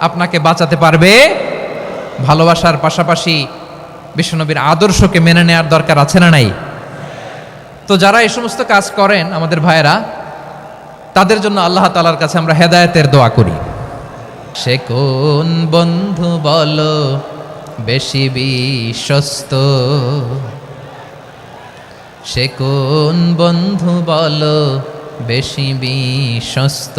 আপনাকে বাঁচাতে পারবে। ভালোবাসার পাশাপাশি বিশ্বনবীর আদর্শকে মেনে নেওয়ার দরকার আছে না নাই? তো যারা এই সমস্ত কাজ করেন, আমাদের ভাইয়েরা, তাদের জন্য আল্লাহ তালার কাছে আমরা হেদায়তের দোয়া করি। সে কোন বন্ধু বল, বেশি বিশ্বস্ত? সে কোন বন্ধু বল, বেশি বিশ্বস্ত?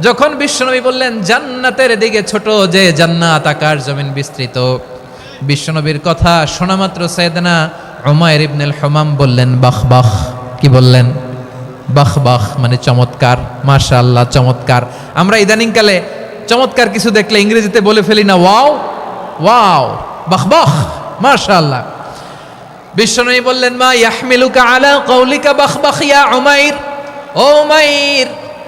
যখন বিশ্বনবী বললেন, জান্নাতের দিকে ছোট যে জান্নাত আকার জমিন বিস্তৃত। বিশ্বনবীর কথা শোনা মাত্র সৈয়দনা উমাইর ইবনুল হমাম বললেন, বাহ বাহ। কি বললেন? বাহ বাহ মানে চমৎকার। মাশাআল্লাহ, চমৎকার। আমরা ইদানিংকালে চমৎকার কিছু দেখলে ইংরেজিতে বলে ফেলি না, ওয়াও ওয়াও, বাহ বাহ। মাশাআল্লাহ। বিশ্বনবী বললেন, মা ইয়াহমিলুকা আলা কৌলিকা বাহ বাহ ইয়া উমাইর? ও উমাইর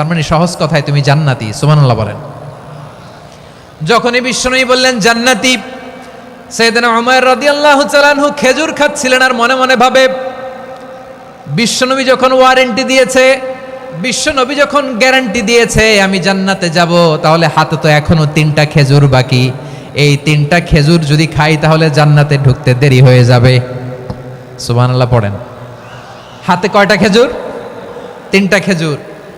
তার মানে সহজ কথায় তুমি জান্নাতি, সুবহানাল্লাহ বলেন। যখনই বিশ্বনবী বললেন, জান্নাতি সেদিন সৈয়দনা উমার রাদিয়াল্লাহু তাআলাহু খেজুর খাচ্ছিলেন আর মনে মনে ভাবে, বিশ্বনবী যখন ওয়ারেন্টি দিয়েছে, বিশ্বনবী যখন গ্যারান্টি দিয়েছে, আমি জান্নাতে যাব, তাহলে হাতে তো এখনও তিনটা খেজুর বাকি। এই তিনটা খেজুর যদি খাই, তাহলে জান্নাতে ঢুকতে দেরি হয়ে যাবে। সুবহানাল্লাহ পড়েন। হাতে কয়টা খেজুর? তিনটা খেজুর।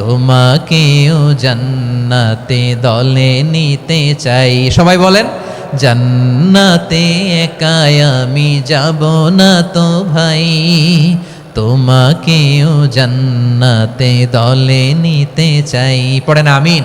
তোমাকেও জান্নাতে দলে নিতে চাই। সবাই বলেন, জান্নাতে একাই আমি যাব না তো ভাই। তোমাকেও জান্নাতে দলে নিতে চাই। পড়েন আমিন।